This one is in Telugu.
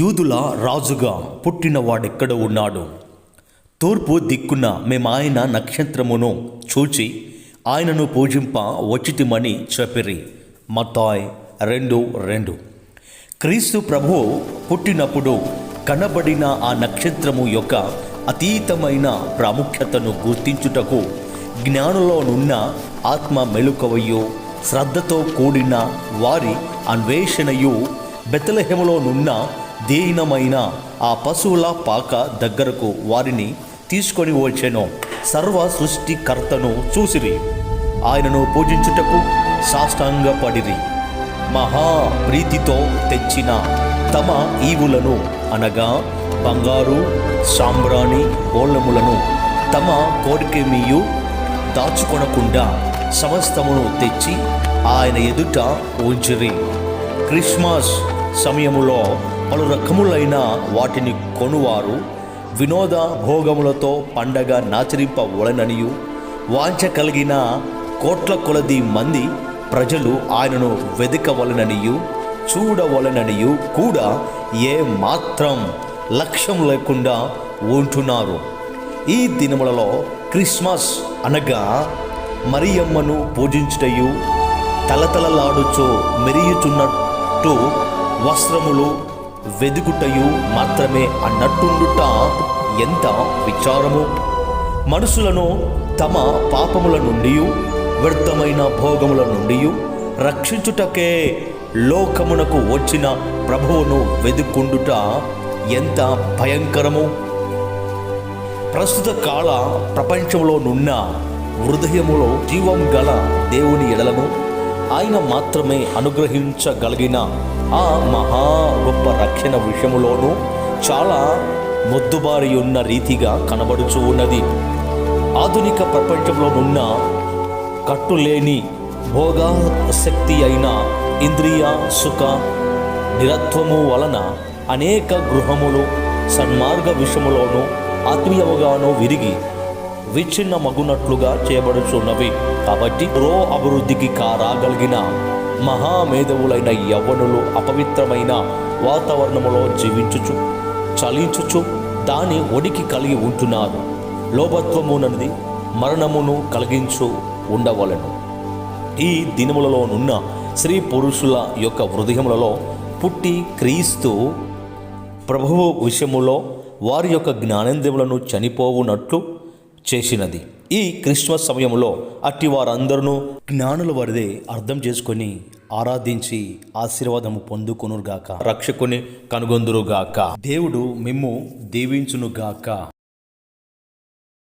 యూదుల రాజుగా పుట్టినవాడెక్కడ ఉన్నాడు. తూర్పు దిక్కున మేమాయన నక్షత్రమును చూచి ఆయనను పూజింప వచ్చితిమని చెప్పిరి. మతాయ్ రెండు రెండు. క్రీస్తు ప్రభు పుట్టినప్పుడు కనబడిన ఆ నక్షత్రము యొక్క అతీతమైన ప్రాముఖ్యతను గుర్తించుటకు జ్ఞానంలోనున్న ఆత్మ మెలుకవయు శ్రద్ధతో కూడిన వారి అన్వేషణయు బెతలహెములోనున్న దీనమైన ఆ పశువుల పాక దగ్గరకు వారిని తీసుకొని వచ్చెను. సర్వ సృష్టికర్తను చూసిరి. ఆయనను పూజించుటకు సాష్టాంగపడిరి. మహా ప్రీతితో తెచ్చిన తమ ఈవులను అనగా బంగారు సాంబ్రాణి బోళ్ళములను తమ కోరికమీయు దాచుకొనకుండా సమస్తమును తెచ్చి ఆయన ఎదుట ఉంచిరి. క్రిస్మస్ సమయములో పలు రకములైన వాటిని కొనువారు. వినోద భోగములతో పండగ నాచరింపవలననియు. వాంఛ కలిగిన కోట్ల కొలది మంది ప్రజలు ఆయనను వెదకవలననియు. చూడవలననియు కూడా ఏ మాత్రం లక్ష్యం లేకుండా ఉంటున్నారు. ఈ దినములలో క్రిస్మస్ అనగా మరియమ్మను పూజించుటయు తలతలలాడుచు మెరియుచున్నట్టు వస్త్రములు వెదుగుటయు మాత్రమే అన్నట్టుండుట ఎంత విచారము? మనుషులను తమ పాపముల నుండి వ్యర్థమైన భోగముల నుండి రక్షించుటకే లోకమునకు వచ్చిన ప్రభువును వెదుకుండుట ఎంత భయంకరము? ప్రస్తుత కాల ప్రపంచంలోనున్న హృదయములో జీవం గల దేవుని ఎడలను ఆయన మాత్రమే అనుగ్రహించగలిగిన ఆ మహా గొప్ప రక్షణ విషయములోనూ చాలా మొద్దుబారి ఉన్న రీతిగా కనబడుచు ఉన్నది. ఆధునిక ప్రపంచంలోనున్న కట్టులేని భోగాశక్తి అయిన ఇంద్రియ సుఖ నిరత్వము వలన అనేక గృహములు సన్మార్గ విషములోనూ ఆత్మీయముగాను విరిగి విచ్ఛిన్న మగునట్లుగా చేయబడుచున్నవి. కాబట్టి రో అభివృద్ధికి కారాగలిగిన మహామేధవులైన యవ్వనులు అపవిత్రమైన వాతావరణములో జీవించుచు చలించుచు దాని ఒడికి కలిగి ఉంటున్నారు. లోభత్వమునది మరణమును కలిగించు ఉండవలను. ఈ దినములలోనున్న స్త్రీ పురుషుల యొక్క హృదయములలో పుట్టి క్రీస్తు ప్రభువు విషయములో వారి యొక్క జ్ఞానేంద్రియములను చనిపోవునట్లు చేసినది. ఈ క్రిస్మస్ సమయంలో అట్టి వారందరూ జ్ఞానుల వారిదే అర్థం చేసుకొని ఆరాధించి ఆశీర్వాదము పొందుకొనుగాక రక్షకుని కనుగొందురుగాక. దేవుడు మిమ్ము దీవించునుగాక.